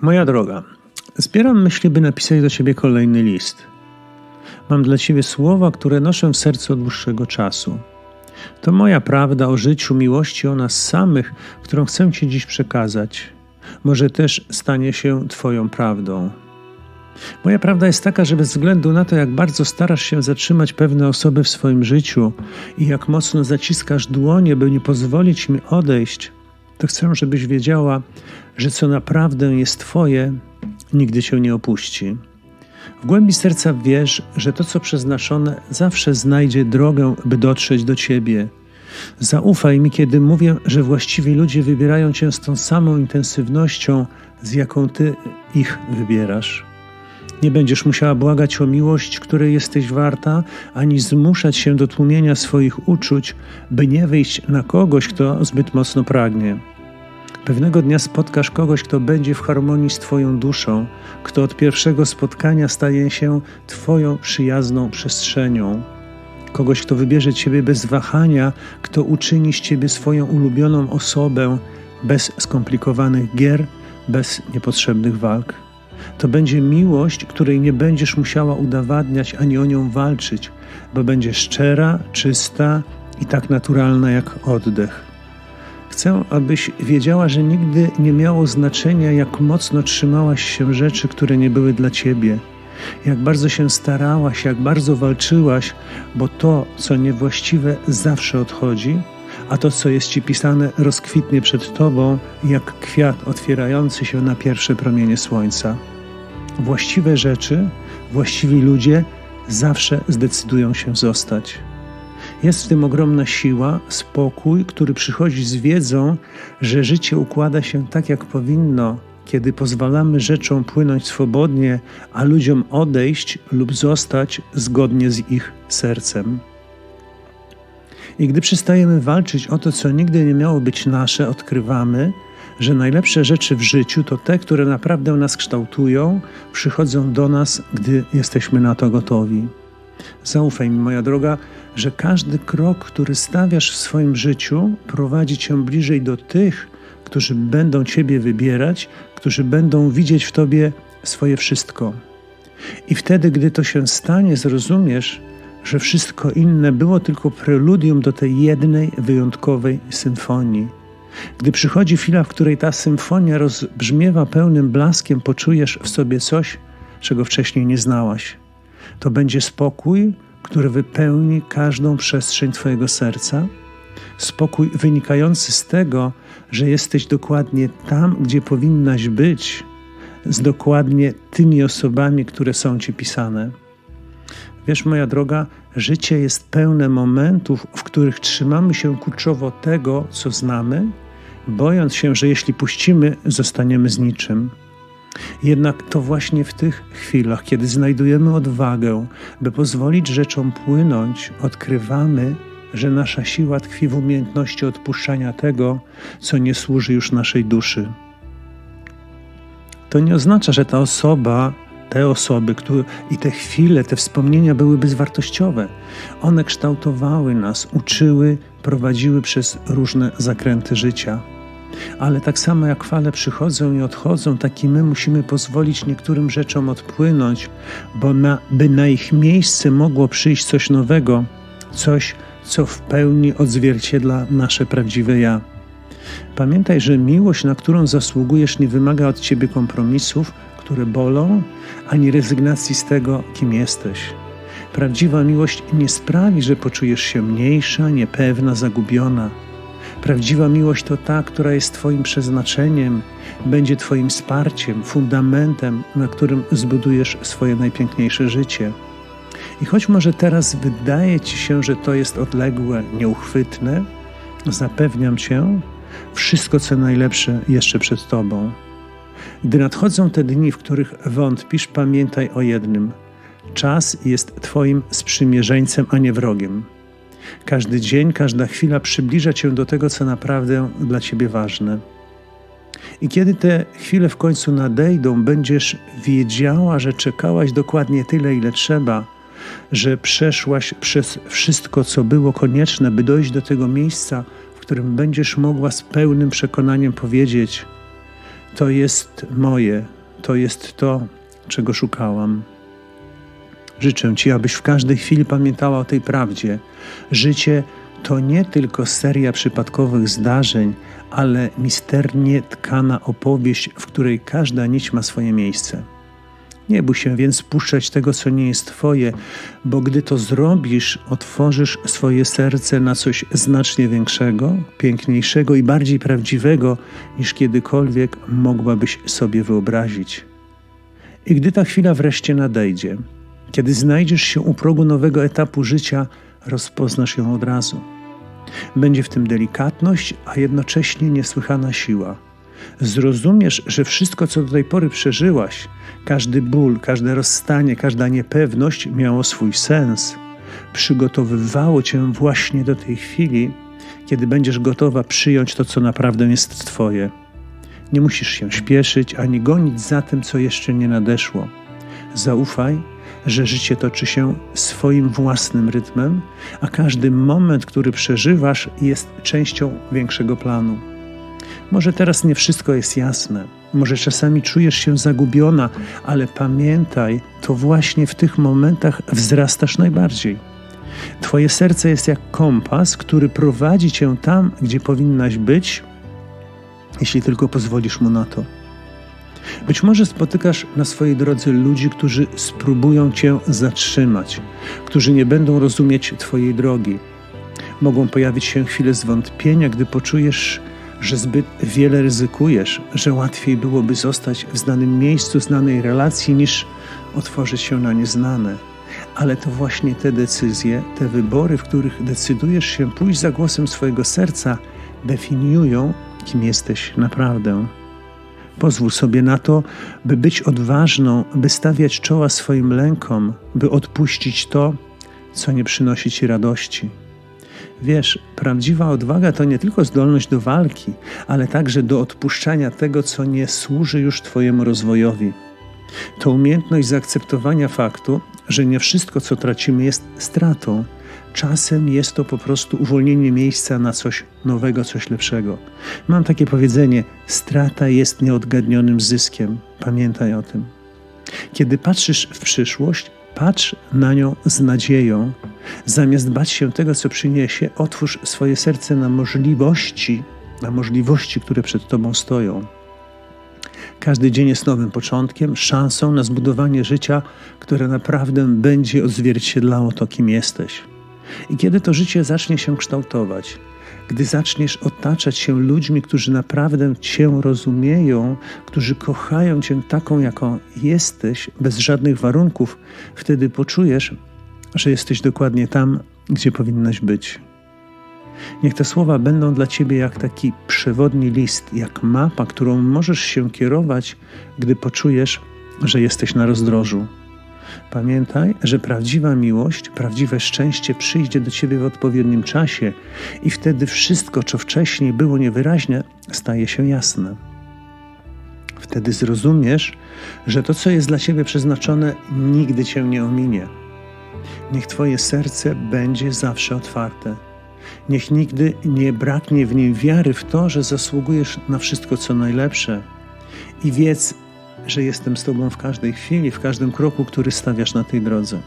Moja droga, zbieram myśli, by napisać do ciebie kolejny list. Mam dla ciebie słowa, które noszę w sercu od dłuższego czasu. To moja prawda o życiu, miłości o nas samych, którą chcę ci dziś przekazać. Może też stanie się twoją prawdą. Moja prawda jest taka, że bez względu na to, jak bardzo starasz się zatrzymać pewne osoby w swoim życiu i jak mocno zaciskasz dłonie, by nie pozwolić mi odejść, to chcę, żebyś wiedziała, że co naprawdę jest Twoje, nigdy cię nie opuści. W głębi serca wiesz, że to, co przeznaczone, zawsze znajdzie drogę, by dotrzeć do Ciebie. Zaufaj mi, kiedy mówię, że właściwi ludzie wybierają Cię z tą samą intensywnością, z jaką Ty ich wybierasz. Nie będziesz musiała błagać o miłość, której jesteś warta, ani zmuszać się do tłumienia swoich uczuć, by nie wyjść na kogoś, kto zbyt mocno pragnie. Pewnego dnia spotkasz kogoś, kto będzie w harmonii z Twoją duszą, kto od pierwszego spotkania staje się Twoją przyjazną przestrzenią. Kogoś, kto wybierze Ciebie bez wahania, kto uczyni z Ciebie swoją ulubioną osobę, bez skomplikowanych gier, bez niepotrzebnych walk. To będzie miłość, której nie będziesz musiała udowadniać ani o nią walczyć, bo będzie szczera, czysta i tak naturalna jak oddech. Chcę, abyś wiedziała, że nigdy nie miało znaczenia, jak mocno trzymałaś się rzeczy, które nie były dla ciebie, jak bardzo się starałaś, jak bardzo walczyłaś, bo to, co niewłaściwe, zawsze odchodzi, a to, co jest ci pisane, rozkwitnie przed tobą, jak kwiat otwierający się na pierwsze promienie słońca. Właściwe rzeczy, właściwi ludzie zawsze zdecydują się zostać. Jest w tym ogromna siła, spokój, który przychodzi z wiedzą, że życie układa się tak, jak powinno, kiedy pozwalamy rzeczom płynąć swobodnie, a ludziom odejść lub zostać zgodnie z ich sercem. I gdy przestajemy walczyć o to, co nigdy nie miało być nasze, odkrywamy, że najlepsze rzeczy w życiu to te, które naprawdę nas kształtują, przychodzą do nas, gdy jesteśmy na to gotowi. Zaufaj mi, moja droga, że każdy krok, który stawiasz w swoim życiu, prowadzi cię bliżej do tych, którzy będą ciebie wybierać, którzy będą widzieć w tobie swoje wszystko. I wtedy, gdy to się stanie, zrozumiesz, że wszystko inne było tylko preludium do tej jednej wyjątkowej symfonii. Gdy przychodzi chwila, w której ta symfonia rozbrzmiewa pełnym blaskiem, poczujesz w sobie coś, czego wcześniej nie znałaś. To będzie spokój, który wypełni każdą przestrzeń Twojego serca. Spokój wynikający z tego, że jesteś dokładnie tam, gdzie powinnaś być, z dokładnie tymi osobami, które są Ci pisane. Wiesz, moja droga, życie jest pełne momentów, w których trzymamy się kurczowo tego, co znamy, bojąc się, że jeśli puścimy, zostaniemy z niczym. Jednak to właśnie w tych chwilach, kiedy znajdujemy odwagę, by pozwolić rzeczom płynąć, odkrywamy, że nasza siła tkwi w umiejętności odpuszczania tego, co nie służy już naszej duszy. To nie oznacza, że ta osoba, te osoby które, i te chwile, te wspomnienia były bezwartościowe. One kształtowały nas, uczyły, prowadziły przez różne zakręty życia. Ale tak samo jak fale przychodzą i odchodzą, tak i my musimy pozwolić niektórym rzeczom odpłynąć, bo na, by na ich miejsce mogło przyjść coś nowego, coś, co w pełni odzwierciedla nasze prawdziwe ja. Pamiętaj, że miłość, na którą zasługujesz, nie wymaga od ciebie kompromisów, które bolą, ani rezygnacji z tego, kim jesteś. Prawdziwa miłość nie sprawi, że poczujesz się mniejsza, niepewna, zagubiona. Prawdziwa miłość to ta, która jest Twoim przeznaczeniem, będzie Twoim wsparciem, fundamentem, na którym zbudujesz swoje najpiękniejsze życie. I choć może teraz wydaje Ci się, że to jest odległe, nieuchwytne, zapewniam Cię, wszystko co najlepsze jeszcze przed Tobą. Gdy nadchodzą te dni, w których wątpisz, pamiętaj o jednym: czas jest Twoim sprzymierzeńcem, a nie wrogiem. Każdy dzień, każda chwila przybliża cię do tego, co naprawdę dla ciebie ważne. I kiedy te chwile w końcu nadejdą, będziesz wiedziała, że czekałaś dokładnie tyle, ile trzeba, że przeszłaś przez wszystko, co było konieczne, by dojść do tego miejsca, w którym będziesz mogła z pełnym przekonaniem powiedzieć: To jest moje, to jest to, czego szukałam. Życzę Ci, abyś w każdej chwili pamiętała o tej prawdzie. Życie to nie tylko seria przypadkowych zdarzeń, ale misternie tkana opowieść, w której każda nić ma swoje miejsce. Nie bój się więc puszczać tego, co nie jest Twoje, bo gdy to zrobisz, otworzysz swoje serce na coś znacznie większego, piękniejszego i bardziej prawdziwego, niż kiedykolwiek mogłabyś sobie wyobrazić. I gdy ta chwila wreszcie nadejdzie, kiedy znajdziesz się u progu nowego etapu życia, rozpoznasz ją od razu. Będzie w tym delikatność, a jednocześnie niesłychana siła. Zrozumiesz, że wszystko, co do tej pory przeżyłaś, każdy ból, każde rozstanie, każda niepewność miało swój sens. Przygotowywało cię właśnie do tej chwili, kiedy będziesz gotowa przyjąć to, co naprawdę jest Twoje. Nie musisz się śpieszyć ani gonić za tym, co jeszcze nie nadeszło. Zaufaj, że życie toczy się swoim własnym rytmem, a każdy moment, który przeżywasz, jest częścią większego planu. Może teraz nie wszystko jest jasne, może czasami czujesz się zagubiona, ale pamiętaj, to właśnie w tych momentach wzrastasz najbardziej. Twoje serce jest jak kompas, który prowadzi cię tam, gdzie powinnaś być, jeśli tylko pozwolisz mu na to. Być może spotykasz na swojej drodze ludzi, którzy spróbują cię zatrzymać, którzy nie będą rozumieć Twojej drogi. Mogą pojawić się chwile zwątpienia, gdy poczujesz, że zbyt wiele ryzykujesz, że łatwiej byłoby zostać w znanym miejscu, znanej relacji, niż otworzyć się na nieznane. Ale to właśnie te decyzje, te wybory, w których decydujesz się pójść za głosem swojego serca, definiują, kim jesteś naprawdę. Pozwól sobie na to, by być odważną, by stawiać czoła swoim lękom, by odpuścić to, co nie przynosi ci radości. Wiesz, prawdziwa odwaga to nie tylko zdolność do walki, ale także do odpuszczania tego, co nie służy już Twojemu rozwojowi. To umiejętność zaakceptowania faktu, że nie wszystko, co tracimy, jest stratą. Czasem jest to po prostu uwolnienie miejsca na coś nowego, coś lepszego. Mam takie powiedzenie: strata jest nieodgadnionym zyskiem. Pamiętaj o tym. Kiedy patrzysz w przyszłość, Patrz na nią z nadzieją. Zamiast bać się tego, co przyniesie, otwórz swoje serce na możliwości, na możliwości, które przed Tobą stoją. Każdy dzień jest nowym początkiem, szansą na zbudowanie życia, które naprawdę będzie odzwierciedlało to, kim jesteś. I kiedy to życie zacznie się kształtować, gdy zaczniesz otaczać się ludźmi, którzy naprawdę Cię rozumieją, którzy kochają Cię taką, jaką jesteś, bez żadnych warunków, wtedy poczujesz, że jesteś dokładnie tam, gdzie powinnaś być. Niech te słowa będą dla Ciebie jak taki przewodni list, jak mapa, którą możesz się kierować, gdy poczujesz, że jesteś na rozdrożu. Pamiętaj, że prawdziwa miłość, prawdziwe szczęście przyjdzie do ciebie w odpowiednim czasie i wtedy wszystko, co wcześniej było niewyraźne, staje się jasne. Wtedy zrozumiesz, że to, co jest dla ciebie przeznaczone, nigdy cię nie ominie. Niech twoje serce będzie zawsze otwarte. Niech nigdy nie braknie w nim wiary w to, że zasługujesz na wszystko, co najlepsze. I wiedz, że jestem z Tobą w każdej chwili, w każdym kroku, który stawiasz na tej drodze.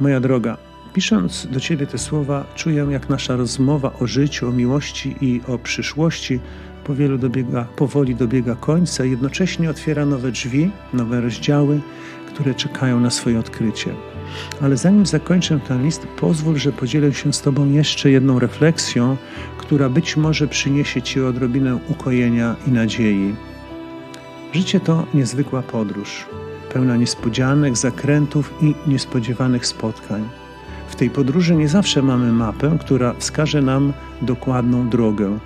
Moja droga, pisząc do Ciebie te słowa, czuję, jak nasza rozmowa o życiu, o miłości i o przyszłości powielu dobiega, powoli dobiega końca, jednocześnie otwiera nowe drzwi, nowe rozdziały, które czekają na swoje odkrycie. Ale zanim zakończę ten list, pozwól, że podzielę się z Tobą jeszcze jedną refleksją, która być może przyniesie Ci odrobinę ukojenia i nadziei. Życie to niezwykła podróż, pełna niespodzianek, zakrętów i niespodziewanych spotkań. W tej podróży nie zawsze mamy mapę, która wskaże nam dokładną drogę.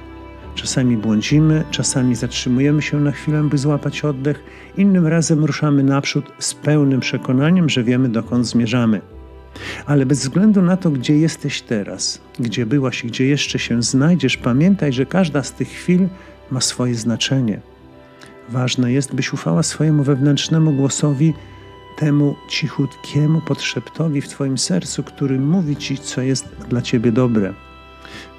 Czasami błądzimy, czasami zatrzymujemy się na chwilę, by złapać oddech, innym razem ruszamy naprzód z pełnym przekonaniem, że wiemy, dokąd zmierzamy. Ale bez względu na to, gdzie jesteś teraz, gdzie byłaś i gdzie jeszcze się znajdziesz, pamiętaj, że każda z tych chwil ma swoje znaczenie. Ważne jest, byś ufała swojemu wewnętrznemu głosowi, temu cichutkiemu podszeptowi w Twoim sercu, który mówi Ci, co jest dla Ciebie dobre.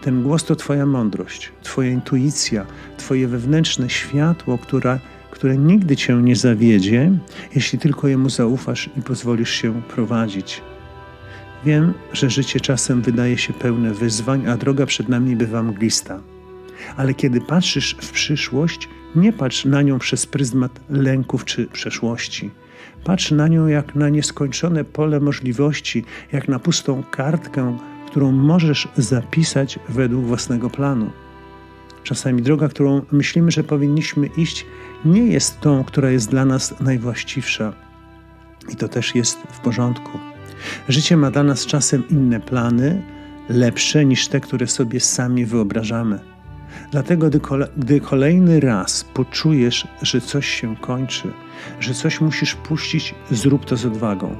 Ten głos to Twoja mądrość, Twoja intuicja, Twoje wewnętrzne światło, które, które nigdy Cię nie zawiedzie, jeśli tylko Jemu zaufasz i pozwolisz się prowadzić. Wiem, że życie czasem wydaje się pełne wyzwań, a droga przed nami bywa mglista. Ale kiedy patrzysz w przyszłość, nie patrz na nią przez pryzmat lęków czy przeszłości. Patrz na nią jak na nieskończone pole możliwości, jak na pustą kartkę, którą możesz zapisać według własnego planu. Czasami droga, którą myślimy, że powinniśmy iść, nie jest tą, która jest dla nas najwłaściwsza. I to też jest w porządku. Życie ma dla nas czasem inne plany, lepsze niż te, które sobie sami wyobrażamy. Dlatego, gdy kolejny raz poczujesz, że coś się kończy, że coś musisz puścić, zrób to z odwagą.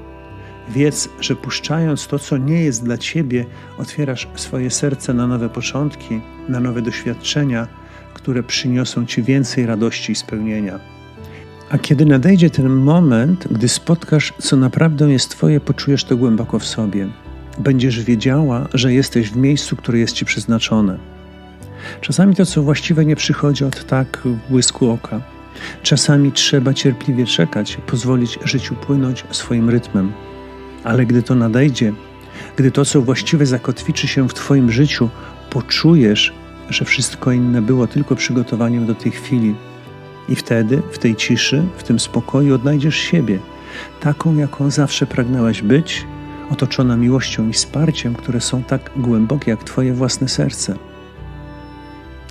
Wiedz, że puszczając to, co nie jest dla ciebie, otwierasz swoje serce na nowe początki, na nowe doświadczenia, które przyniosą ci więcej radości i spełnienia. A kiedy nadejdzie ten moment, gdy spotkasz, co naprawdę jest Twoje, poczujesz to głęboko w sobie. Będziesz wiedziała, że jesteś w miejscu, które jest Ci przeznaczone. Czasami to, co właściwe, nie przychodzi od tak w błysku oka. Czasami trzeba cierpliwie czekać, pozwolić życiu płynąć swoim rytmem. Ale gdy to nadejdzie, gdy to, co właściwe, zakotwiczy się w Twoim życiu, poczujesz, że wszystko inne było tylko przygotowaniem do tej chwili. I wtedy, w tej ciszy, w tym spokoju, odnajdziesz siebie, taką, jaką zawsze pragnęłaś być, otoczona miłością i wsparciem, które są tak głębokie jak Twoje własne serce.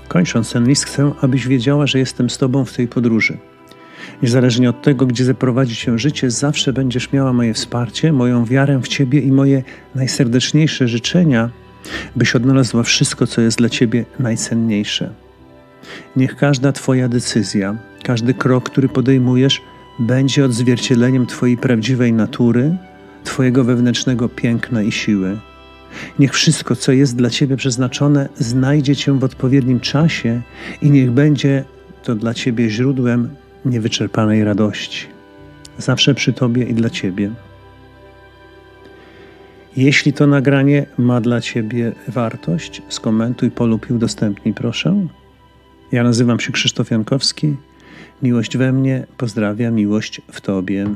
Kończąc ten list, chcę, abyś wiedziała, że jestem z Tobą w tej podróży. Niezależnie od tego, gdzie zaprowadzi się życie, zawsze będziesz miała moje wsparcie, moją wiarę w Ciebie i moje najserdeczniejsze życzenia, byś odnalazła wszystko, co jest dla Ciebie najcenniejsze. Niech każda Twoja decyzja, każdy krok, który podejmujesz, będzie odzwierciedleniem Twojej prawdziwej natury, Twojego wewnętrznego piękna i siły. Niech wszystko, co jest dla Ciebie przeznaczone, znajdzie Cię w odpowiednim czasie i niech będzie to dla Ciebie źródłem niewyczerpanej radości. Zawsze przy Tobie i dla Ciebie. Jeśli to nagranie ma dla Ciebie wartość, skomentuj, polub i udostępnij, proszę. Ja nazywam się Krzysztof Jankowski. Miłość we mnie, pozdrawiam, miłość w Tobie.